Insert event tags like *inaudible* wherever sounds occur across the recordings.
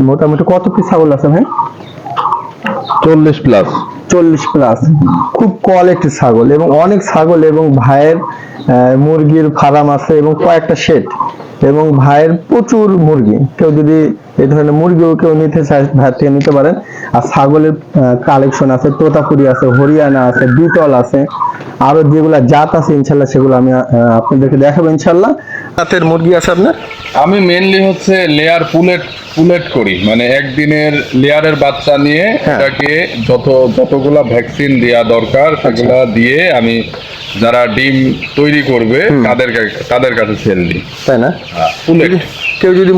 মোটামুটি কত পিস ছাগল আছে ভাই? চল্লিশ প্লাস চল্লিশ প্লাস খুব কোয়ালিটির ছাগল এবং অনেক ছাগল এবং ভাইয়ের মুরগির ফার্ম আছে এবং কয়েকটা শেড এবং ভাইয়ের প্রচুর মুরগি। কেউ যদি এই ধরনের মুরগিও কেউ নিতে চায় ভাইয়ের থেকে নিতে পারেন। আর ছাগলের কালেকশন আছে তোতাপুরি আছে হরিয়ানা আছে বিটল আছে আরও যেগুলা জাত আছে ইনশাল্লাহ সেগুলো আমি আপনাদেরকে দেখাবো ইনশাল্লাহ। জাতের মুরগি আছে আপনার? আমি মেনলি হচ্ছে লেয়ার পুলেট পুলেট করি। মানে একদিনের লেয়ারের বাচ্চা নিয়ে হ্যাঁ। এটাকে যত যতগুলা ভ্যাকসিন দেওয়া দরকার সেগুলা দিয়ে আমি যারা ডিম তৈরি করবে তাদের তাদের কাছে সেল দিই। তাই না? কেউ যদি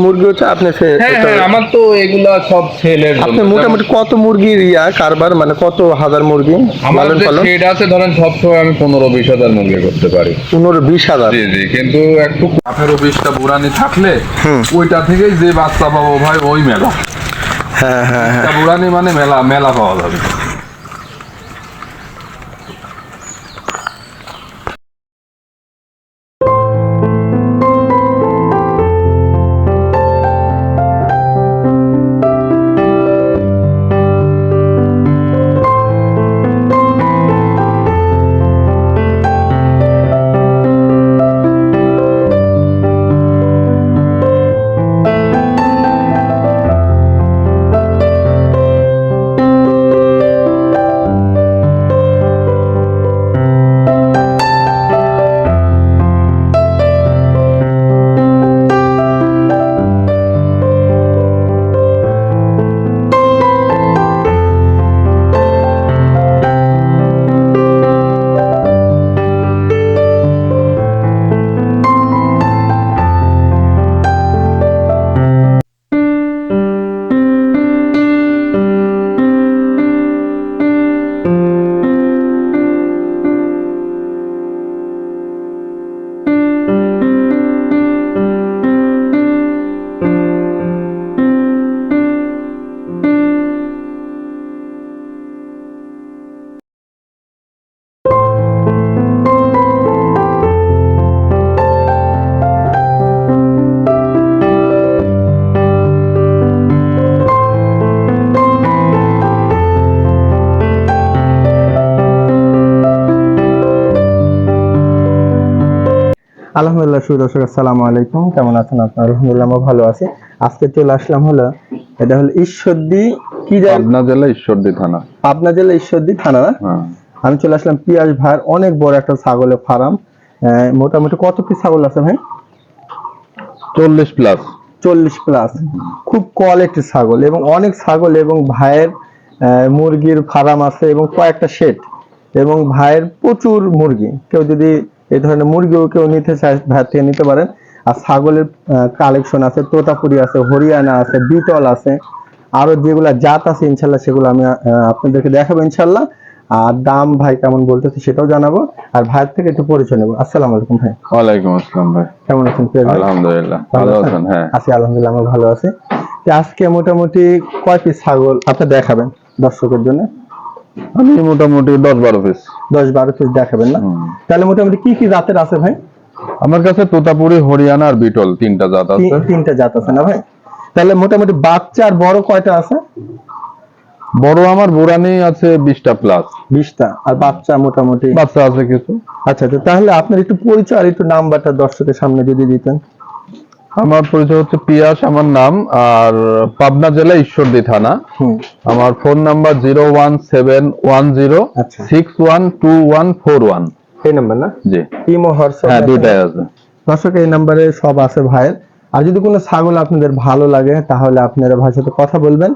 আপনি হ্যাঁ হ্যাঁ আমার তো এগুলা সব সেলের আপনি মোটামুটি কত মুরগির ইয়া কারবার মানে কত হাজার মুরগি? আমার আছে ধরেন সবসময় আমি পনেরো বিশ হাজার মুরগি করতে পারি। পনেরো বিশ হাজার? জি জি কিন্তু একটু আঠেরো বিশটা বুড়ানি থাকলে ওইটা থেকেই যে বাচ্চা পাবো ভাই ওই মেলা। হ্যাঁ হ্যাঁ হ্যাঁ। বুড়ানি মানে মেলা মেলা পাওয়া যাবে। আলহামদুলিল্লাহ সুর দর্শক আসসালামু আলাইকুম। কেমন আছেন আপনার? আলহামদুলিল্লাহ আমরা ভালো আছি। আজকে চলে আসলাম হলো এটা হলো ঈশ্বরদী কি জায়গা? পাবনা জেলা ঈশ্বরদী থানা। পাবনা জেলা ঈশ্বরদী থানা না? হ্যাঁ। আমি চলে আসলাম পিয়াস ভাইয়ের অনেক বড় একটা ছাগলের ফার্ম মোটামুটি কত পিস ছাগল আছে ভাই? চল্লিশ প্লাস চল্লিশ প্লাস খুব কোয়ালিটির ছাগল এবং অনেক ছাগল এবং ভাইয়ের মুরগির ফার্ম আছে এবং কয়েকটা শেড এবং ভাইয়ের প্রচুর মুরগি। কেউ যদি এই ধরনের মুরগিও কেউ নিতে চায় ভাইয়ের থেকে নিতে পারেন। আর ছাগলের কালেকশন আছে তোতাপুরি আছে হরিয়ানা আছে বিটল আছে আরও যেগুলা জাত আছে ইনশাল্লাহ সেগুলো আমি আপনাদেরকে দেখাবো ইনশাল্লাহ। আর দাম ভাই কেমন বলতেছে সেটাও জানাব। আর ভাইয়ের থেকে একটু পরিচয় নেব। আসসালামু আলাইকুম ভাই। ওয়ালাইকুম আসসালাম ভাই। কেমন আছেন আলহামদুলিল্লাহ ভালো আছেন? হ্যাঁ। আছি আলহামদুলিল্লাহ আমরা ভালো আছি। আজকে মোটামুটি কয় পিস ছাগল আপনি দেখাবেন দর্শকের জন্য? আমি মোটামুটি দশ বারো পিস দশ বারো পিস দেখাবেন না? তাহলে মোটামুটি কি কি জাতের আছে ভাই? আমার কাছে তোতাপুরি হরিয়ানা আর বিটল তিনটা জাত আছে। তিনটা জাত আছে না ভাই? তাহলে মোটামুটি বাচ্চা আর বড় কয়টা আছে? বড় আমার বুড়ানি আছে বিশটা প্লাস বিশটা। আর বাচ্চা মোটামুটি? বাচ্চা আছে কিছু। আচ্ছা তো তাহলে আপনার একটু পরিচয় আর একটু নাম্বারটা দর্শকের সামনে যদি দিতেন। আমার পরিচয় হচ্ছে পিয়াস আমার নাম আর পাবনা জেলা ঈশ্বরদী থানা। আমার phone number zero one seven one zero আচ্ছা। Six one two one four one. এই নাম্বার না? জি। ইমো হোয়াটসঅ্যাপ হ্যাঁ দুইটাই আছে। দর্শক এই নাম্বারে সব আছে ভাইয়ের আর যদি কোনো ছাগল আপনাদের ভালো লাগে তাহলে আপনারা ভাইয়ের সাথে কথা বলবেন।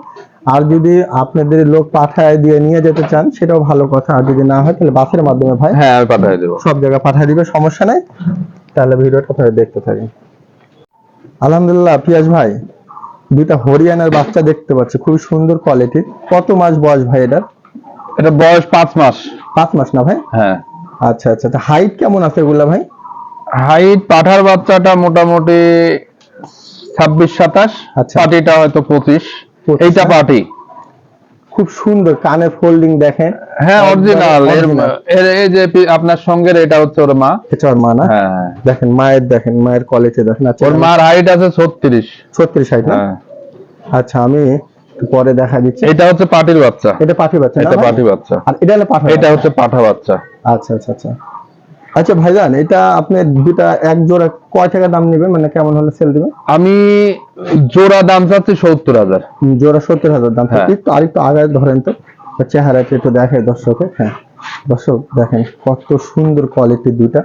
আর যদি আপনাদের লোক পাঠায় দিয়ে নিয়ে যেতে চান সেটাও ভালো কথা। আর যদি না হয় তাহলে বাসের মাধ্যমে ভাই হ্যাঁ আমি পাঠিয়ে দেবো। সব জায়গায় পাঠিয়ে দিবে সমস্যা নাই। তাহলে ভিডিওটা আপনারা দেখতে থাকেন। আলহামদুলিল্লাহ পিয়াজ ভাই দুইটা হরিয়ানার বাচ্চা দেখতে পাচ্ছি খুব সুন্দর কোয়ালিটির কত মাস বয়স ভাই এটার? এটা বয়স পাঁচ মাস। পাঁচ মাস না ভাই? হ্যাঁ। আচ্ছা আচ্ছা তা হাইট কেমন আছে এগুলা ভাই? হাইট পাঠার বাচ্চাটা মোটামুটি ছাব্বিশ সাতাশ আচ্ছা। পাটিটা হয়তো পঁচিশ। পঁচিশ, এইটা হ্যাঁ। পাটি। খুব সুন্দর কানে ফোল্ডিং দেখেন। হ্যাঁ অরিজিনাল এর এই যে আপনার সঙ্গে এটা হচ্ছে ওর মা। এটা ওর মা না? হ্যাঁ হ্যাঁ। দেখেন মায়ের দেখেন মায়ের কোয়ালিটি দেখেন। আচ্ছা ওর মার হাইট আছে ছত্রিশ। ছত্রিশ হাইট না? হ্যাঁ। আচ্ছা আমি পরে দেখা দিচ্ছি। এটা হচ্ছে পাটির বাচ্চা। এটা পাটির বাচ্চা এটা পাটির পাটি বাচ্চা। আর এটা হলো পাঠা এটা হচ্ছে পাঠা বাচ্চা। আচ্ছা আচ্ছা আচ্ছা। আচ্ছা ভাইজান এটা আপনি দুটা এক জোড়া কয় টাকা দাম নেবেন? মানে কেমন হলে সেল দিবেন? আমি জোড়া দাম চাচ্ছি সত্তর হাজার। জোড়া সত্তর হাজার দাম হ্যাঁ। একটু আরেকটু আগে ধরেন তো। চেহারাটা একটু দেখে দর্শকে হ্যাঁ। দর্শক দেখেন কত সুন্দর কোয়ালিটি দুইটা।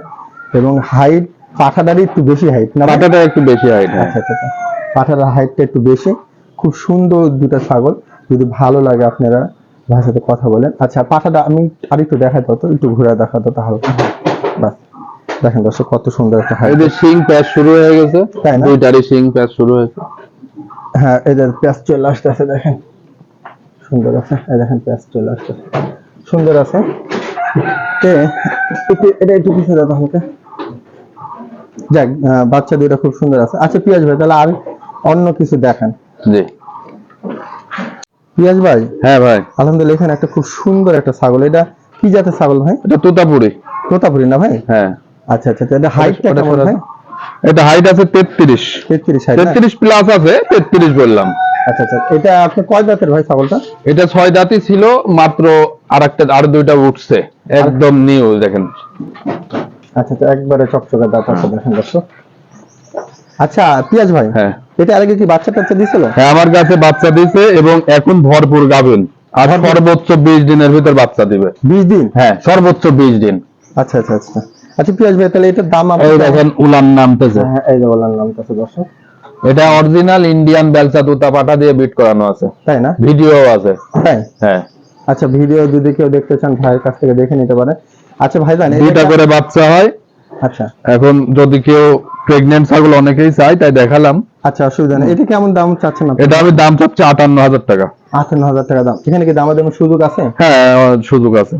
এবং হাইট পাঠাটারই একটু বেশি হাইট না পাঠাটা একটু বেশি হাইট হ্যাঁ। আচ্ছা আচ্ছা আচ্ছা। পাঠার হাইটটা একটু বেশি। খুব সুন্দর দুটা ছাগল। যদি ভালো লাগে আপনারা সাথে কথা বলেন। আচ্ছা পাঠাটা আমি আরেকটু দেখাতে হতো একটু ঘুরে দেখাতে হতো হালকা বাস দেখেন দর্শক কত সুন্দর একটা এই যে শিং প্যাচ শুরু হয়ে গেছে তাই না? দুইটারই শিং প্যাচ শুরু হয়েছে। হ্যাঁ এদের পেঁয়াজ চলে আসতেছে দেখেন। সুন্দর আছে এই দেখেন পেঁয়াজ চলে আসতেছে সুন্দর আছে। তে এটা একটু পিছিয়ে দাও আমাকে যাক বাচ্চা দুইটা খুব সুন্দর আছে। আচ্ছা পিয়াজ ভাই তাহলে আর অন্য কিছু দেখেন? জি। পিয়াজ ভাই? হ্যাঁ ভাই। আলহামদুলিল্লাহ এখানে একটা খুব সুন্দর একটা ছাগল। এটা কি জাতের ছাগল ভাই? এটা তোতাপুরি। তোতাপুরি না ভাই? হ্যাঁ। আচ্ছা আচ্ছা আচ্ছা, এটা হাইটটা কেমন ভাই? এটা হাইট আছে তেত্রিশ। তেত্রিশ হাইট না? তেত্রিশ প্লাস আছে তেত্রিশ বললাম। আচ্ছা আচ্ছা এটা আপনি কয় জাতের ভাই ছাগলটা? এটা ছয় দাঁতি ছিল মাত্র আর একটা আর দুইটা উঠছে একদম নিউ দেখেন। আচ্ছা আচ্ছা একবারে চকচকে দাঁত আছে দেখেন দর্শক। আচ্ছা পিয়াজ ভাই হ্যাঁ। এটা আগে কি বাচ্চা টাচ্চা দিছিল হ্যাঁ আমার কাছে বাচ্চা দিছে এবং এখন ভরপুর গাবেন আর সর্বোচ্চ বিশ দিনের ভিতর বাচ্চা দিবে। বিশ দিন? হ্যাঁ সর্বোচ্চ বিশ দিন। আচ্ছা আচ্ছা আচ্ছা। আচ্ছা পিয়াজ ভাই তাহলে এটার দাম এই দেখেন উলান নামতেছে। হ্যাঁ এই যে কাছে দর্শক। এটা অরিজিনাল ইন্ডিয়ান বেলসা পাটা দিয়ে বিট করানো আছে। তাই না? ভিডিও আছে। তাই? হ্যাঁ। আচ্ছা ভিডিও যদি কেউ দেখতে চান ভাইয়ের কাছ থেকে দেখে নিতে পারে। আচ্ছা ভাই জান দুইটা করে বাচ্চা হয়। আচ্ছা। এখন যদি কেউ প্রেগনেন্ট ছাগল অনেকেই চায় তাই দেখালাম। আচ্ছা অসুবিধা নেই। এটা কেমন দাম চাচ্ছেন আপনি? এটা আমি দাম চাচ্ছি আটান্ন হাজার টাকা। আটান্ন হাজার টাকা দাম। এখানে কি দামাদামের সুযোগ আছে? হ্যাঁ সুযোগ আছে।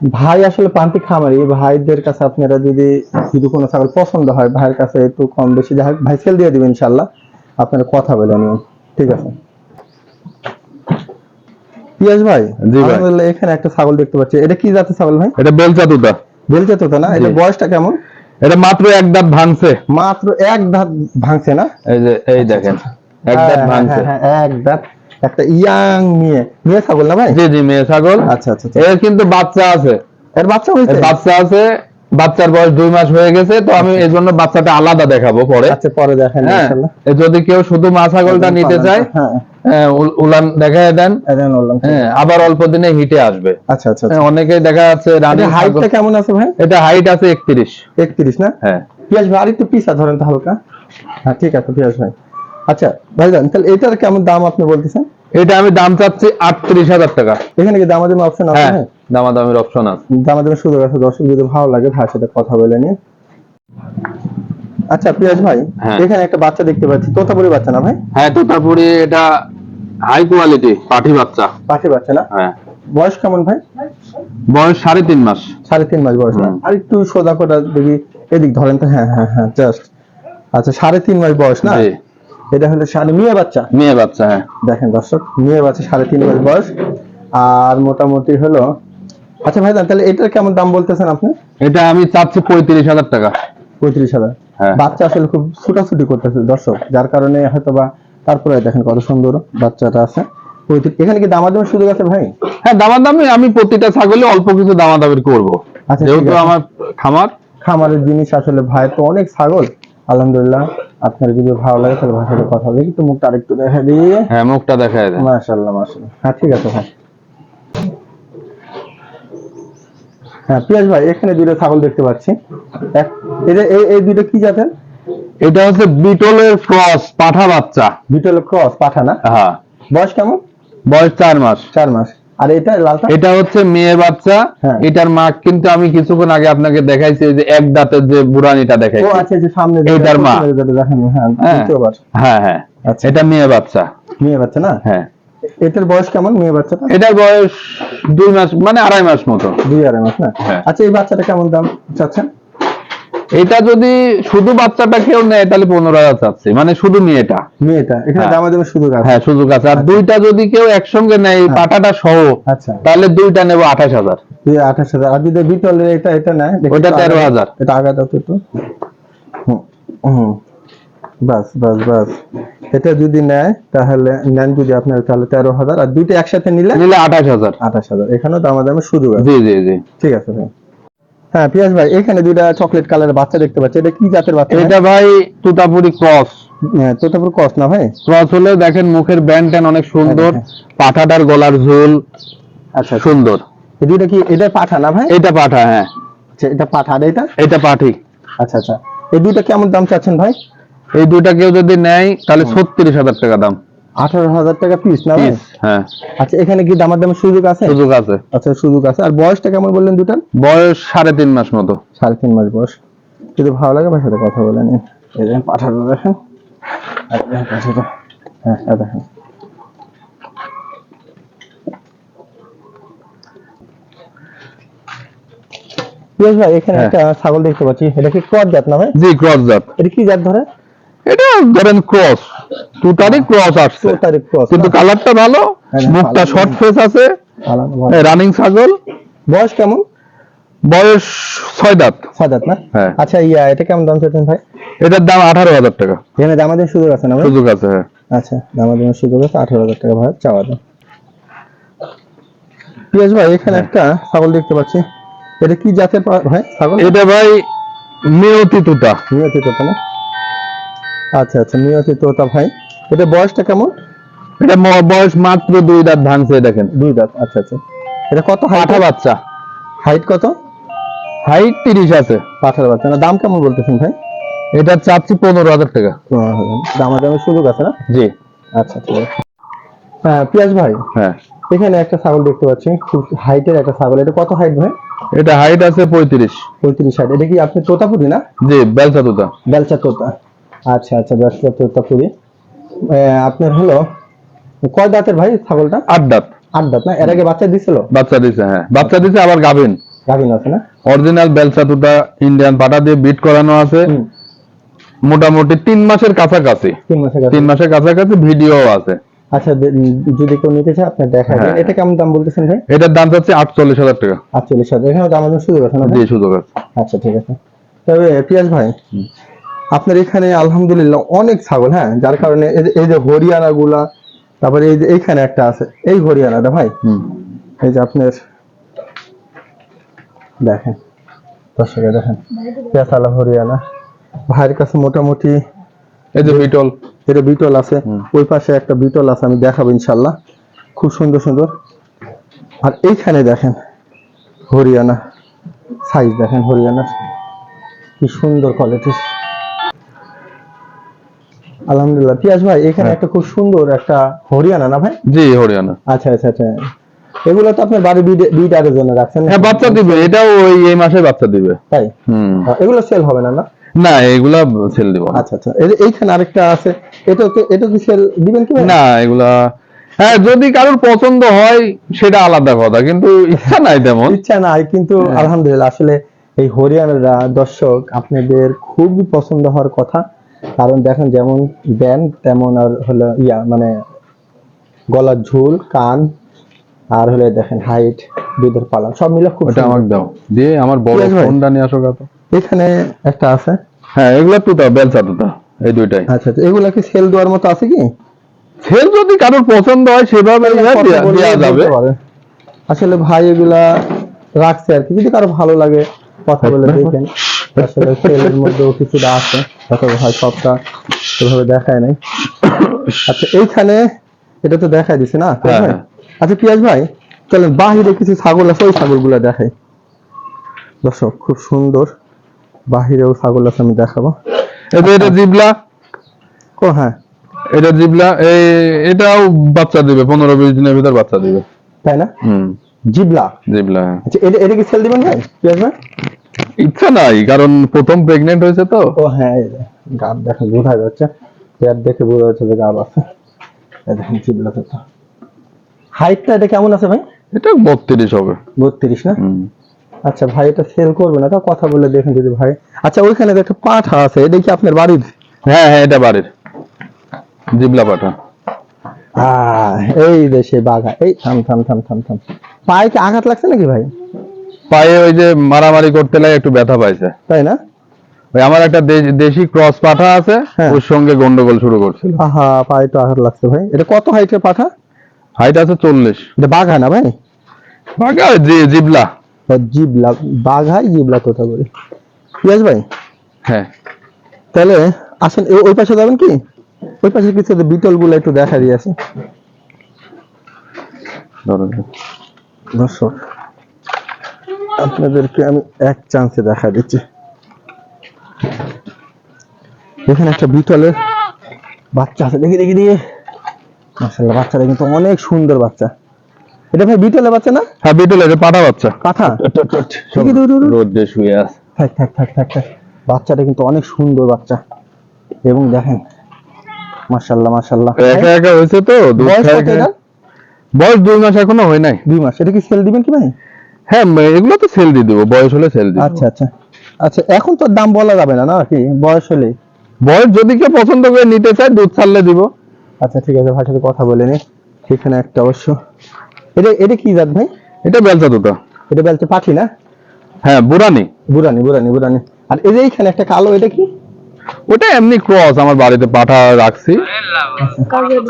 ভাই আসলে প্রান্তিক খামারি ভাইদের কাছে আপনারা যদি যদি কোনো ছাগল পছন্দ হয় ভাইয়ের কাছে একটু কম বেশি ভাই সেল দিয়ে দিবেন ইনশাল্লাহ আপনারা কথা বলে নিন ঠিক আছে? ভাই জি ভাই। আলহামদুলিল্লাহ এখানে একটা ছাগল দেখতে পাচ্ছি। এটা কি জাতের ছাগল ভাই? এটা বেলচা তুতা বেলচে তো না? এটা বয়সটা কেমন? এটা মাত্র এক দাঁত ভাঙছে। মাত্র এক দাঁত ভাঙছে না? এই যে এই দেখেন এক দাঁত হ্যাঁ, ভাঙছে। হ্যাঁ, হ্যাঁ, এক দাঁত একটা ইয়াং মেয়ে। মেয়ে ছাগল না ভাই? জি জি মেয়ে ছাগল। আচ্ছা আচ্ছা আচ্ছা। এর কিন্তু বাচ্চা আছে। এর বাচ্চা হয়েছে? বাচ্চা আছে বাচ্চার বয়স দুই মাস হয়ে গেছে তো আমি এই জন্য বাচ্চাটা আলাদা দেখাবো পরে। আচ্ছা পরে দেখেন হ্যাঁ ইনশাল্লাহ। এ যদি কেউ শুধু মা ছাগলটা নিতে চায় হ্যাঁ। হ্যাঁ, উলান দেখায় দেন। হ্যাঁ আবার অল্প দিনে হিটে আসবে। আচ্ছা আচ্ছা হ্যাঁ, অনেকেই দেখা যাচ্ছে রানী হাইটটা কেমন আছে ভাই? এটা হাইট আছে একত্রিশ। একত্রিশ না? হ্যাঁ। পিয়াজ ভাই আরেকটু পিসা ধরেন তো হালকা। হ্যাঁ ঠিক আছে পিয়াজ ভাই। আচ্ছা ভাইজান তাহলে এটার কেমন দাম আপনি বলতেছেন? এটা আমি দাম চাচ্ছি আটত্রিশ হাজার টাকা। এখানে কি দামাদামি অপশন আছে? হ্যাঁ? দামাদামির অপশন আছে। দামাদামি সুযোগ আছে দর্শক যদি ভালো লাগে ভাইয়ের সাথে কথা বলে নিন। আচ্ছা পিয়াজ ভাই হ্যাঁ। এখানে একটা বাচ্চা দেখতে পাচ্ছি। তোতাপুরি বাচ্চা না ভাই? হ্যাঁ তো তারপরে এটা হাই কোয়ালিটি পাঠি বাচ্চা। পাখি বাচ্চা না? হ্যাঁ। বয়স কেমন ভাই? বয়স সাড়ে তিন মাস। সাড়ে তিন মাস বয়স না হুম। আর একটু সোজা করে দেখি এদিক ধরেন তো হ্যাঁ হ্যাঁ হ্যাঁ জাস্ট আচ্ছা সাড়ে তিন মাস বয়স না? এটা হলো সাড়ে মেয়ে বাচ্চা। মেয়ে বাচ্চা হ্যাঁ। দেখেন দর্শক মেয়ে বাচ্চা সাড়ে তিন মাস বয়স। আর মোটামুটি হলো আচ্ছা ভাই তাহলে এটার কেমন দাম বলতেছেন আপনি? এটা আমি চাচ্ছি পঁয়ত্রিশ হাজার টাকা। পঁয়ত্রিশ হাজার। হ্যাঁ। বাচ্চা আসলে খুব ছুটাছুটি করতেছে দর্শক যার কারণে হয়তো বা তারপরে দেখেন কত সুন্দর বাচ্চাটা আছে। এখানে কি দামাদামের সুযোগ আছে ভাই? হ্যাঁ দামাদামি আমি প্রতিটা ছাগলে অল্প কিছু দামাদামি করব। আচ্ছা, যেহেতু আমার খামার। খামারের জিনিস আসলে ভাই তো অনেক ছাগল। আলহামদুলিল্লাহ আপনার যদি ভালো লাগে তাহলে ভাষাতে কথা বলি। একটু মুখটা আরেকটু দেখা দিয়ে হ্যাঁ মুখটা দেখায় দেয় মাশাল্লাহ মাশাল্লাহ হ্যাঁ ঠিক আছে ভাই হ্যাঁ পিয়াজ ভাই এখানে দুটো ছাগল দেখতে পাচ্ছি। এটা এই এই দুটো কি জাতের? এটা হচ্ছে বিটলের ক্রস পাঠা বাচ্চা। বিটলের ক্রস পাঠা না? হ্যাঁ। বয়স কেমন? বয়স চার মাস। চার মাস। আর এটা লালটা? এটা হচ্ছে মেয়ে বাচ্চা। হ্যাঁ। এটার মা কিন্তু আমি কিছুক্ষণ আগে আপনাকে দেখাইছি যে এক দাঁতের যে বুড়ানিটা ও দেখাইছি আচ্ছা যে সামনে এইটার মা। দেখেন হ্যাঁ হ্যাঁ। হ্যাঁ হ্যাঁ। আচ্ছা। এটা মেয়ে বাচ্চা। মেয়ে বাচ্চা না? হ্যাঁ। এটার বয়স কেমন মেয়ে বাচ্চাটা? এটার বয়স দুই মাস মানে আড়াই মাস মতো। দুই আড়াই মাস না? হ্যাঁ। আচ্ছা এই বাচ্চাটা কেমন দাম চাচ্ছেন? এটা যদি শুধু বাচ্চাটা কেউ নেয় তাহলে পনেরো হাজার চাচ্ছে। মানে শুধু মেয়েটা। মেয়েটা এখানে হ্যাঁ। দামা দেবে আছে হ্যাঁ সুযোগ আছে আর দুইটা যদি কেউ একসঙ্গে নেয় এই হ্যাঁ। পাটাটা সহ আচ্ছা। তাহলে দুইটা নেব আঠাশ হাজার। আঠাশ হাজার। আর যদি বিটলের এটা এটা নেয় ওটা আগে- 13,000 এটা আগে দাও তো হুম, বাস বাস বাস। এটা যদি নেয় তাহলে নেন যদি আপনার তাহলে তেরো হাজার। আর দুইটা একসাথে নিলে নিলে আঠাশ হাজার। আঠাশ হাজার। এখানেও দামা সুযোগ আছে জি জি জি। ঠিক আছে ভাই। হ্যাঁ পিয়াস ভাই এখানে দুইটা চকলেট কালারের বাচ্চা দেখতে পাচ্ছি। এটা কি জাতের বাচ্চা এটা ভাই তুতাপুরি ক্রস। হ্যাঁ, তোতাপুর কস না ভাই? ক্রস হলে দেখেন মুখের ব্যান্ড ট্যান অনেক সুন্দর পাঠাটার গলার ঝুল আচ্ছা সুন্দর। এই দুইটা কি এটা পাঠা না ভাই? এটা পাঠা হ্যাঁ। আচ্ছা এটা পাঠা এটা? এটা পাঠি। আচ্ছা আচ্ছা। এই দুইটা কেমন দাম চাচ্ছেন ভাই? এই দুইটা কেউ যদি নেয় তাহলে ছত্রিশ হাজার টাকা দাম। আঠারো হাজার টাকা পিস না হ্যাঁ। আচ্ছা এখানে কি দামার দামের সুযোগ আছে? সুযোগ আছে। আচ্ছা সুযোগ আছে। আর বয়সটা কেমন বললেন দুটার? বয়স সাড়ে তিন মাস মতো। সাড়ে তিন মাস বয়স। যদি ভালো লাগে সাথে কথা এই দেখেন। হ্যাঁ দেখেন। ভাই এখানে হ্যাঁ। একটা ছাগল দেখতে পাচ্ছি। এটা কি ক্রস জাত না ভাই? জি ক্রস জাত এটা কি জাত ধরে? এটা ধরেন ক্রস দুটারই ক্রস আসছে। কিন্তু কালারটা ভালো হ্যাঁ, মুখটা শর্ট ফেস আছে। রানিং ছাগল। বয়স কেমন? বয়স ছয় দাঁত। ছয় দাঁত না? হ্যাঁ। আচ্ছা ইয়া এটা কেমন দাম চাচ্ছেন ভাই? এটার দাম আঠারো হাজার টাকা। এখানে দামাদের সুযোগ আছে না সুযোগ আছে হ্যাঁ। আচ্ছা দামাদের সুযোগ আছে আঠারো হাজার টাকা ভাই চাওয়া দাম। পিয়াস ভাই এখানে একটা ছাগল দেখতে পাচ্ছি। এটা কি জাতের ভাই ছাগল? এটা ভাই মেয়তি তুতা। নিয়তি তোতা না? আচ্ছা আচ্ছা নিয়তি তোতা ভাই। এটা বয়সটা কেমন? এটা বয়স মাত্র দুই দাঁত ভাঙছে দেখেন। দুই দাঁত আচ্ছা আচ্ছা। এটা কত হাইট বাচ্চা। হাইট কত? হাইট তিরিশ আছে। পাঠার বাচ্চা। না দাম কেমন বলতেছেন ভাই? এটা চাচ্ছি পনেরো হাজার টাকা। দামাদামের সুযোগ আছে না? জি। আচ্ছা ঠিক আছে। হ্যাঁ পিয়াস ভাই হ্যাঁ। এখানে একটা ছাগল দেখতে পাচ্ছি। খুব হাইটের একটা ছাগল। এটা কত হাইট ভাই? এটা হাইট আছে পঁয়ত্রিশ। পঁয়ত্রিশ হাইট এটা কি আপনি তোতাপুরি না? জি বেলচা তোতা। বেলচা তোতা। আচ্ছা আচ্ছা বেলচা তোতাপুরি আহ, আপনার হলো কয় দাঁতের ভাই ছাগলটা? আট দাঁত। আট দাঁত না? এর আগে বাচ্চা দিছিল? বাচ্চা দিছে হ্যাঁ। বাচ্চা দিছে আবার গাভিন। গাভিন আছে না? অরিজিনাল বেলচা তুতা ইন্ডিয়ান পাটা দিয়ে বিট করানো আছে। মোটামুটি তিন মাসের কাছাকাছি। তিন মাসের কাছাকাছি। ভিডিও আছে। আচ্ছা যদি কেউ নিতে চায় আপনি দেখাবেন হ্যাঁ। এটা কেমন দাম বলতেছেন ভাই? এটার দাম চাচ্ছে আটচল্লিশ হাজার টাকা। আটচল্লিশ হাজার। এখানে দাম সুযোগ আছে না? জি সুযোগ আছে। আচ্ছা ঠিক আছে। তবে পিয়াস ভাই আপনার এখানে আলহামদুলিল্লাহ অনেক ছাগল হ্যাঁ? যার কারণে এই যে- হরিয়ানা গুলা তারপরে এই যে এইখানে একটা আছে এই হরিয়ানাটা ভাই। এই যে আপনার দেখেন দর্শকে দেখেন পেঁচালা হরিয়ানা। ভাইয়ের কাছে মোটামুটি এই যে বিটল। এটা বিটল আছে ওই পাশে একটা বিটল আছে আমি দেখাবো ইনশাল্লাহ খুব সুন্দর সুন্দর। আর এইখানে দেখেন হরিয়ানা। সাইজ দেখেন হরিয়ানার। কি সুন্দর কোয়ালিটি আলহামদুলিল্লাহ। পিয়াস ভাই এখানে হ্যাঁ। একটা খুব সুন্দর একটা হরিয়ানা না ভাই? জি হরিয়ানা। আচ্ছা আচ্ছা আচ্ছা। এগুলো তো আপনার বাড়ি বিটারের জন্য রাখছেন হ্যাঁ বাচ্চা দিবে। এটাও ওই এই মাসে বাচ্চা দিবে। তাই? হুম। এগুলো সেল হবে না না? না এগুলা সেল দিব আচ্ছা আচ্ছা। এইখানে আরেকটা আছে। এটা তো এটা কি সেল দিবেন কি না এগুলা হ্যাঁ যদি কারোর পছন্দ হয় সেটা আলাদা কথা। কিন্তু ইচ্ছা নাই তেমন। ইচ্ছা নাই কিন্তু হ্যাঁ। আলহামদুলিল্লাহ আসলে এই হরিয়ানারা দর্শক আপনাদের খুবই পছন্দ হওয়ার কথা। কারণ দেখেন যেমন ব্যান তেমন আর হলো ইয়া মানে গলার ঝুল কান আর হলে দেখেন হাইট দুধের পালন সব মিলে খুব ওটা আমাকে দাও। দিয়ে আমার বড়। ফোনটা নিয়ে আসো কত এখানে একটা আছে? হ্যাঁ এগুলা তুতা বেলচা তুতা এই দুইটাই। আচ্ছা আচ্ছা এগুলা কি সেল দেওয়ার মতো আছে কি? সেল যদি কারোর পছন্দ হয় সেভাবে বললে দেয়া যাবে। আসলে ভাই এগুলা রাখছে আর কি যদি কারও ভালো লাগে কথা বলে দেখেন। আসলে সেলের মধ্যেও কিছুটা আছে হয়তো ভাই সবটা এভাবে দেখায় নাই। আচ্ছা এইখানে এটা তো দেখাই দিছে না হ্যাঁ? হ্যাঁ। আচ্ছা পিয়াজ ভাই চলেন বাহিরে কিছু ছাগল আছে ওই ছাগলগুলো দেখাই। দর্শক খুব সুন্দর। বাহিরেও ছাগল আছে আমি দেখাবো। এটা জিবলা? ও হ্যাঁ। এটা জিবলা এই এটাও বাচ্চা দিবে পনেরো বিশ দিনের ভিতর বাচ্চা দিবে। তাই না? হুম। জিবলা? জিবলা হ্যাঁ। আচ্ছা এটা এটা কি সেল দিবেন ভাই পিয়াজ ভাই? ইচ্ছা নাই কারণ প্রথম প্রেগনেন্ট হয়েছে তো। ও হ্যাঁ গাব দেখে বোঝা যাচ্ছে। পেয়ার দেখে বোঝা যাচ্ছে যে গাব আছে। দেখেন চিবলাতে তো। হাইটটা এটা কেমন আছে ভাই? এটা বত্রিশ হবে। বত্রিশ না? আচ্ছা ভাই এটা সেল করবে না তো? কথা বলে দেখেন যদি ভাই। আচ্ছা ওইখানে একটা পাঠা আছে এটা কি আপনার বাড়ির? হ্যাঁ হ্যাঁ এটা বাড়ির। জিবলা পাঠা। এই দেশে বাঘা। এই থাম থাম থাম থাম থাম। পায়ে কি আঘাত লাগছে নাকি ভাই? পায়ে ওই যে মারামারি করতে লাগে একটু ব্যথা পাইছে। তাই না? ওই আমার একটা দেশি ক্রস পাঠা আছে হ্যাঁ। ওর সঙ্গে গন্ডগোল শুরু করছিল। আহা পায়ে তো আঘাত লাগছে ভাই। এটা কত হাইটের পাঠা? হাইট আছে চল্লিশ। এটা বাঘা না ভাই? বাঘা জি- জিবলা। বা জিবলা। বাঘাই জিবলা কথা বলি। ঠিক আছে ভাই? হ্যাঁ। তাহলে আসেন ওই পাশে যাবেন কি? ওই পাশে কিছু বিটলগুলো একটু দেখা দিয়ে আসি। ধরো। দর্শক আপনাদেরকে আমি এক চান্সে দেখা দিচ্ছি। এখানে একটা বিটলের বাচ্চা আছে। দেখি দেখি দিয়ে মাসাল্লাহ বাচ্চাটা কিন্তু অনেক সুন্দর বাচ্চা। এটা ভাই বিটলের বাচ্চা না? হ্যাঁ পাঠা বাচ্চা। পাঠা। *laughs* রোদে শুয়ে আছে। থাক থাক থাক থাক থাক। বাচ্চাটা কিন্তু অনেক সুন্দর বাচ্চা। এবং দেখেন মাশাল্লাহ মাশাল্লাহ একা একা হয়েছে তো? বয়স দুই মাস এখনও হয় নাই। দুই মাস। এটা কি সেল দিবেন কি ভাই? হ্যাঁ এগুলো তো সেল দিয়ে দেবো বয়স হলে সেল দিয়ে আচ্ছা আচ্ছা। আচ্ছা এখন তো দাম বলা যাবে না নাকি বয়স হলে বয়স যদি কেউ পছন্দ করে নিতে চায় দুধ ছাড়লে দিব। আচ্ছা ঠিক আছে ভাইয়ের সাথে কথা বলে নি। এখানে একটা অবশ্য। এটা এটা কি জাত ভাই? এটা বেলচা দুটো। এটা বেলতে পাঠি না? হ্যাঁ বুড়ানি। বুরানি বুরানি বুরানি আর এই যে এইখানে একটা কালো এটা কি? ওটা এমনি ক্রস আমার বাড়িতে পাঠা রাখছি।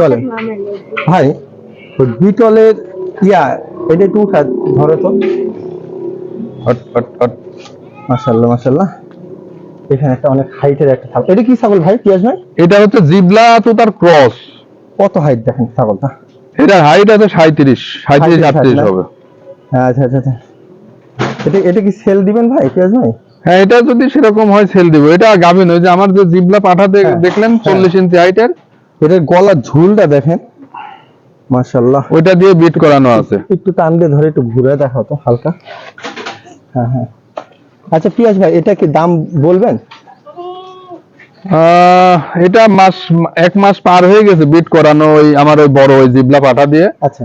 চলে ভাই ওই বিটলের ইয়া এটা একটু উঠা ধরো তো। মাশাল্লাহ মাশাল্লাহ এখানে একটা অনেক হাইটের একটা ছাগল। এটা কি ছাগল ভাই পিয়াজ ভাই? এটা হচ্ছে জিবলা তো তার ক্রস কত হাইট দেখেন ছাগলটা? এটা হাইট আছে সাঁত্রিশ সাঁত্রিশ 37 আটত্রিশ না? হবে। আচ্ছা আচ্ছা আচ্ছা। এটা এটা কি সেল দিবেন ভাই পিয়াজ ভাই? হ্যাঁ এটা যদি সেরকম হয় সেল দিব। এটা ওই যে আমার যে জিবলা পাঠাতে হ্যাঁ, দেখলেন হ্যাঁ। চল্লিশ ইঞ্চি হাইটের এটার গলার ঝুলটা দেখেন। মাশাল্লাহ ওইটা দিয়ে বিট করানো আছে। একটু টান দিয়ে ধরে একটু ঘুরে দেখাও তো হালকা। হ্যাঁ হ্যাঁ। আচ্ছা পিয়াজ ভাই এটা কি দাম বলবেন? এটা মাস এক মাস পার হয়ে গেছে বিট করানো ওই আমার ওই বড় ওই জিবলা পাঠা দিয়ে। আচ্ছা।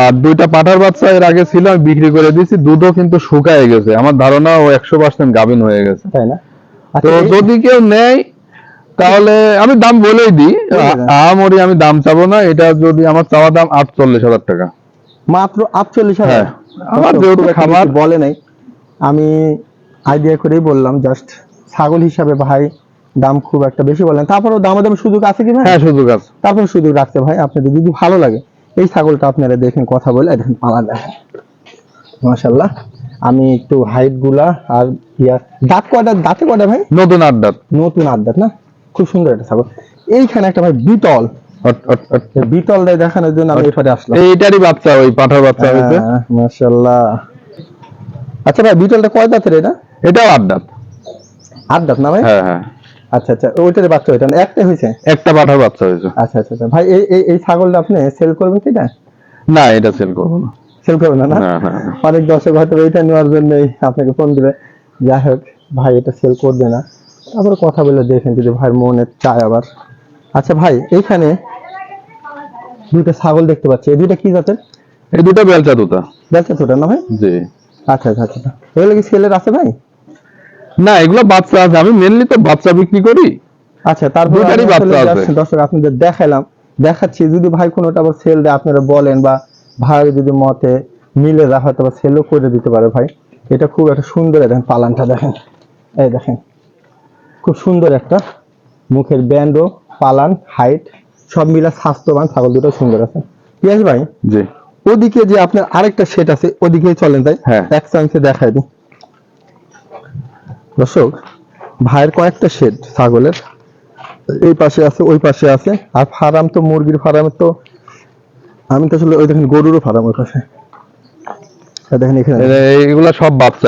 আর দুইটা পাঠার বাচ্চা এর আগে ছিল আমি বিক্রি করে দিয়েছি দুধও কিন্তু শুকায় গেছে। আমার ধারণা ও একশো পার্সেন্ট গাভিন হয়ে গেছে। তাই না? তো আচ্ছা যদি কেউ নেয় তাহলে আমি দাম বলেই দিই। আহামরি আমি দাম চাবো না এটা যদি আমার চাওয়া দাম আটচল্লিশ হাজার টাকা। মাত্র আটচল্লিশ হাজার? হ্যাঁ। আমার যেহেতু খুব একটা খামার- বলে নাই। আমি আইডিয়া করেই বললাম জাস্ট ছাগল হিসাবে ভাই দাম খুব একটা বেশি বলেন। তারপরেও দামাদামি সুযোগ আছে কি ভাই? হ্যাঁ সুযোগ আছে। তারপর সুযোগ রাখতে ভাই আপনাদের যদি ভালো লাগে। এই ছাগলটা আপনারা দেখেন কথা বলে দেখেন পালা দেখেন মাশাল্লাহ আমি একটু হাইটগুলা আর ইয়া দাঁত কয়টা দাঁতে কয়টা ভাই? নতুন আড্ডা নতুন আট দাঁত না? খুব সুন্দর একটা ছাগল। এইখানে একটা ভাই বিটল। বিটলটাই দেখানোর জন্য আমি এখানে আসলাম। এইটারই বাচ্চা ওই পাঠার বাচ্চা হয়েছে। হ্যাঁ, মাশাল্লাহ আচ্ছা ভাই বিটলটা কয় দাঁতের এটা? এটাও আড্ডা আট দাঁত না ভাই? হ্যাঁ হ্যাঁ। আচ্ছা আচ্ছা ওইটার বাচ্চা ওইটা না একটাই হয়েছে? একটা পাঠার বাচ্চা হয়েছে। আচ্ছা আচ্ছা আচ্ছা। ভাই এই এই- ছাগলটা আপনি সেল করবেন কি না? না এটা সেল করব না। সেল করবেন না। অনেক দর্শক হয়তো এইটা নেওয়ার জন্যই আপনাকে ফোন দিবে। যাই হোক ভাই এটা সেল করবে না। তারপরে কথা বলে দেখেন যদি ভাই মনে চায় আবার। আচ্ছা ভাই এইখানে দুইটা ছাগল দেখতে পাচ্ছি। এই দুইটা কি জাতের? এই দুটো বেলচা দুটা। তো ওটা না ভাই? জি। আচ্ছা আচ্ছা আচ্ছা এগুলো কি সেলের আছে ভাই? না এগুলো বাচ্চা আছে। আমি মেনলি তো বাচ্চা বিক্রি করি। আচ্ছা তারপর বাচ্চা আছে। দর্শক আপনাদের দেখাইলাম। দেখাচ্ছি যদি ভাই কোনোটা আবার সেল দেয় আপনারা বলেন বা ভাই যদি মতে মিলে যায় হয়তো বা সেলও করে দিতে পারে ভাই। এটা খুব একটা সুন্দর দেখেন পালানটা দেখেন। এই দেখেন। খুব সুন্দর একটা। মুখের ব্যান্ডও পালান হাইট সব মিলা স্বাস্থ্যবান ছাগল দুটো সুন্দর আছে। পিয়াস ভাই জি। ওদিকে যে আপনার আরেকটা সেট আছে ওদিকে চলেন তাই। হ্যাঁ। এক চান্সে দেখাই দিই। দর্শক ভাইয়ের কয়েকটা শেড ছাগলের। এই পাশে আছে ওই পাশে আছে। আর ফার্ম তো মুরগির ফার্ম তো। আমি তো আসলে ওই দেখেন গরুরও ফার্ম ওই পাশে। দেখেন এখানে। এগুলা সব বাচ্চা।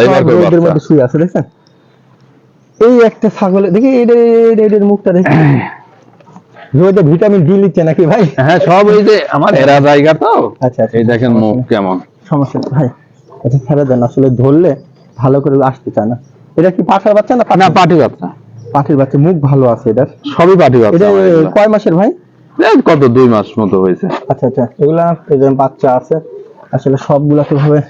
মধ্যে শুয়ে আছে দেখছেন? এই একটা ছাগলে দেখি এটা- মুখটা দেখি। *coughs* রোদে ভিটামিন ডি নিচ্ছে নাকি ভাই? হ্যাঁ সব এই যে আমার এরা জায়গা তো। আচ্ছা আচ্ছা। এই দেখেন মুখ কেমন। সমস্যা ভাই। আচ্ছা ছেড়ে দেন আসলে ধরলে ভালো করে আসতে চায় না। এটা কি পাঠার বাচ্চা না না পাটি বাচ্চা। পাঠির বাচ্চা মুখ ভালো আছে এটার? সবই পাটি বাচ্চা এটা কয় মাসের ভাই? কত দুই মাস মতো হয়েছে। আচ্ছা আচ্ছা। এগুলা এই বাচ্চা আছে আসলে সবগুলা তো ভাবে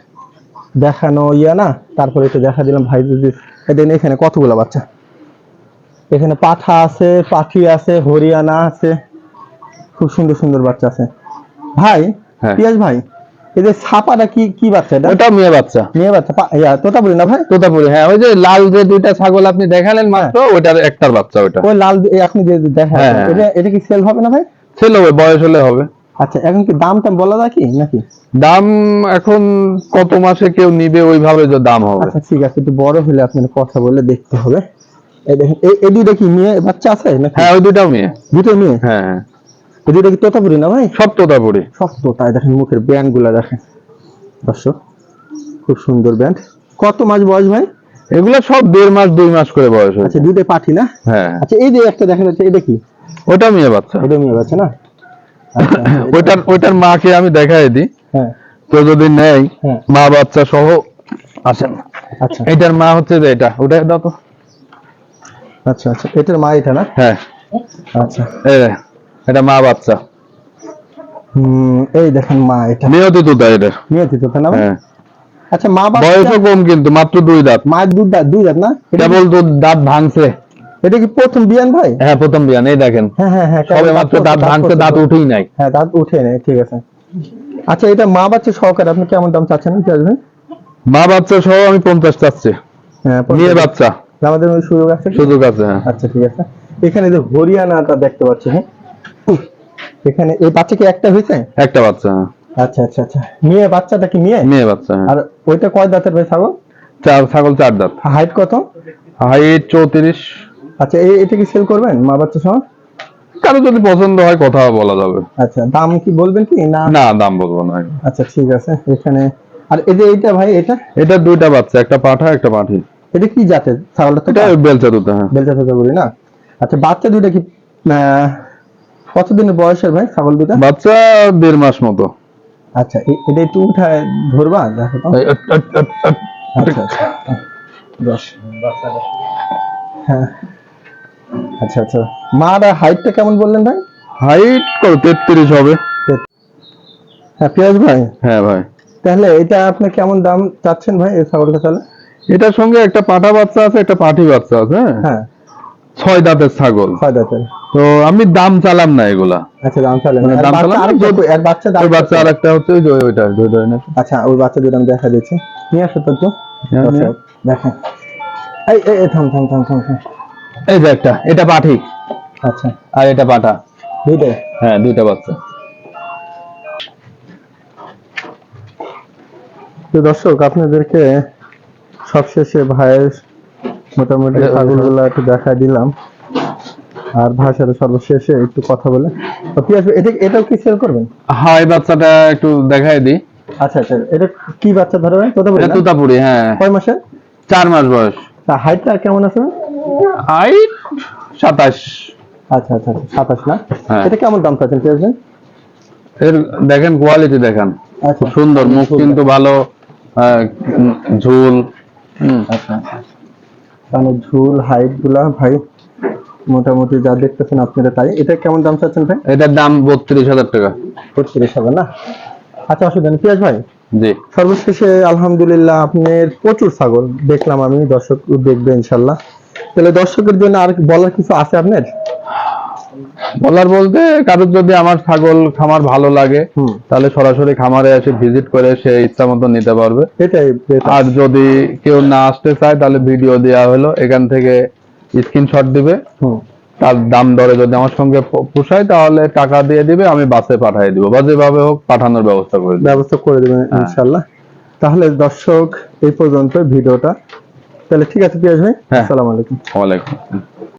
দেখানো ইয়া না তারপরে একটু দেখা দিলাম ভাই যদি দেখেন এখানে কতগুলা বাচ্চা? এখানে পাঠা আছে পাখি আছে হরিয়ানা আছে। খুব সুন্দর সুন্দর বাচ্চা আছে। ভাই হ্যাঁ। পিয়াজ ভাই এই যে ছাপাটা কি কি বাচ্চা এটা? ওটা মেয়ে বাচ্চা। মেয়ে বাচ্চা ইয়া, তোতা বলি না ভাই? তোতাপুরি হ্যাঁ ওই যে লাল যে দুইটা ছাগল আপনি দেখালেন মাত্র ওইটার একটার বাচ্চা ওইটা। ওই লাল আপনি যে দেখা হ্যাঁ, হ্যাঁ। এটা এটা কি সেল হবে না ভাই? ছেলে হবে বয়স হলে হবে। আচ্ছা এখন কি দাম টাম বলা যায় কি নাকি? দাম এখন কত মাসে কেউ নিবে ওইভাবে যে দাম হবে। আচ্ছা ঠিক আছে একটু বড় হলে আপনার কথা বলে দেখতে হবে। এই দেখেন এই এই দুইটা কি মেয়ে বাচ্চা আছে নাকি? হ্যাঁ ওই দুটাও মেয়ে। দুটো মেয়ে? হ্যাঁ। হ্যাঁ এই দুইটা কি তোতাপুরি না ভাই? সব তোতাপুরি। সব তোতায় দেখেন মুখের ব্যান্ডগুলা দেখেন। দর্শক খুব সুন্দর ব্যান্ড। কত মাস বয়স ভাই? এগুলো সব দেড় মাস দুই মাস করে বয়স আচ্ছা দুইটা পাঠি না? হ্যাঁ। আচ্ছা এই যে একটা দেখা যাচ্ছে এটা কি? ওটা মেয়ে বাচ্চা। এটা মেয়ে বাচ্চা না? ওইটার ওইটার মাকে আমি দেখাই দিই। হ্যাঁ। তো যদি নেয় হ্যাঁ। মা বাচ্চা সহ আসেন। আচ্ছা। এটার মা হচ্ছে যে এটা ওটা দাও তো। আচ্ছা আচ্ছা। এটার মা এটা না? হ্যাঁ। আচ্ছা। এটা মা বাচ্চা। হুম এই দেখেন মা এটা। নিয়তি তোতা এটার মেয়ে দিত না? হ্যাঁ। আচ্ছা মা বাবা বয়সও কম কিন্তু মাত্র দুই দাঁত। মায়ের দুধ দাঁত দুই দাঁত না? এটা কেবল তো দাঁত ভাঙছে। এটা কি প্রথম বিয়ান ভাই? হ্যাঁ প্রথম বিয়ান এই দেখেন। হ্যাঁ হ্যাঁ হ্যাঁ সবে মাত্র দাঁত ভাঙছে দাঁত উঠেই নাই। হ্যাঁ দাঁত উঠে নাই ঠিক আছে। আচ্ছা এটা মা বাচ্চা সহকারে আপনি কেমন দাম চাচ্ছেন? মা বাচ্চা সহ আমি পঞ্চাশ চাচ্ছি। হ্যাঁ নিয়ে বাচ্চা। আমাদের ওই সুযোগ আছে? সুযোগ আছে হ্যাঁ। আচ্ছা ঠিক আছে। এখানে যে হরিয়ানাটা দেখতে পাচ্ছি হ্যাঁ। এখানে এই বাচ্চা কি একটা হয়েছে? একটা বাচ্চা হ্যাঁ। আচ্ছা আচ্ছা আচ্ছা। মেয়ে বাচ্চাটা কি মেয়ে? মেয়ে বাচ্চা হ্যাঁ। আর ওইটা কয় দাঁতের ভাই ছাগল? চার ছাগল চার দাঁত। হাইট কত? হাইট চৌত্রিশ। আচ্ছা এই এটা কি সেল করবেন মা বাচ্চা সহ? কারও যদি পছন্দ হয় কথা বলা যাবে। আচ্ছা দাম কি বলবেন কি না? না দাম বলব না। আচ্ছা ঠিক আছে এখানে। আর এই যে এইটা ভাই এটা? এটা দুইটা বাচ্চা একটা পাঠা একটা পাঠি এটা কি জাতের? ছাগলটা এটা বেলচা দুটো হ্যাঁ। বেলচা থেকে বলি না? আচ্ছা বাচ্চা দুইটা কি আহ, কতদিনের বয়সের ভাই ছাগল দুইটা? বাচ্চা দেড় মাস মতো। আচ্ছা এটা একটু উঠায় ধরবা দেখো তো। আট, আট, আট। আচ্ছা আচ্ছা। দশ। হ্যাঁ। আচ্ছা আচ্ছা। মার হাইটটা কেমন বললেন ভাই? হাইট কত তেত্রিশ হবে। হ্যাঁ পিয়াজ ভাই? হ্যাঁ ভাই। তাহলে এটা আপনি কেমন দাম চাচ্ছেন ভাই এই ছাগলটা তাহলে? এটার সঙ্গে একটা পাঠা বাচ্চা আছে একটা পাঠি বাচ্চা আছে হ্যাঁ? হ্যাঁ। ছয় দাঁতের ছাগল। ছয় দাঁতের। তো আমি দাম চালাম না এগুলা। আচ্ছা দাম চালেন মানে দাম না, এক বাচ্চা দাম বাচ্চা আর একটা হচ্ছে ওই যে ওইটা ওই ধরে না আচ্ছা ওই বাচ্চা দুটো আমি দেখা দিচ্ছি। নিয়ে আসো তো হ্যাঁ, দেখেন। এই এই, থাম থাম থাম থাম থাম। এই যে একটা এটা পাঠি। আচ্ছা। আর এটা পাঠা দুইটাই হ্যাঁ দুইটা বাচ্চা তো দর্শক আপনাদেরকে সবশেষে ভাইয়ের মোটামুটি ছাগলগুলো একটু দেখা দিলাম। আর ভাইয়ের সাথে সর্বশেষে একটু কথা বলে। পিয়াস ভাই, এটা এটাও কি সেল করবেন? হ্যাঁ এই বাচ্চাটা একটু দেখাই দিই। আচ্ছা আচ্ছা। এটা কি বাচ্চা ধরবেন বলি এটা তুতাপুরি হ্যাঁ। কয় মাসে চার মাস বয়স। তা হাইটটা কেমন আছে? হাইট সাতাশ। আচ্ছা আচ্ছা আচ্ছা, সাতাশ না? হ্যাঁ। এটা কেমন দাম পাচ্ছেন এর দেখেন কোয়ালিটি দেখেন। আচ্ছা। খুব সুন্দর মুখ কিন্তু ভালো ঝুল। আচ্ছা। মানে ঝুল হাইটগুলা ভাই মোটামুটি যা দেখতেছেন আপনারা তাই। এটা কেমন দাম চাচ্ছেন ভাই? এটার দাম বত্রিশ হাজার টাকা। বত্রিশ হবে না? আচ্ছা অসুবিধা নেই পিয়াজ ভাই। জি। সর্বশেষে আলহামদুলিল্লাহ আপনার প্রচুর ছাগল। দেখলাম আমি দর্শক দেখবে ইনশাল্লাহ। তাহলে দর্শকের জন্য আর বলার কিছু আছে আপনার? বলার বলতে কারোর যদি আমার ছাগল খামার ভালো লাগে তাহলে সরাসরি খামারে এসে ভিজিট করে সে ইচ্ছা মতো নিতে পারবে। এটাই আর যদি কেউ না আসতে চায় তাহলে ভিডিও দেওয়া হলো এখান থেকে স্ক্রিনশট দিবে। তার দাম দরে যদি আমার সঙ্গে পোষায় তাহলে টাকা দিয়ে দিবে আমি বাসে পাঠিয়ে দিব। বা যেভাবে হোক পাঠানোর ব্যবস্থা করে দেবো। ব্যবস্থা করে দেবেন ইনশাল্লাহ। তাহলে দর্শক এই পর্যন্ত ভিডিওটা তাহলে ঠিক আছে পিয়াজ ভাই হ্যাঁ। আসসালামু আলাইকুম ওয়ালাইকুম আসসালাম।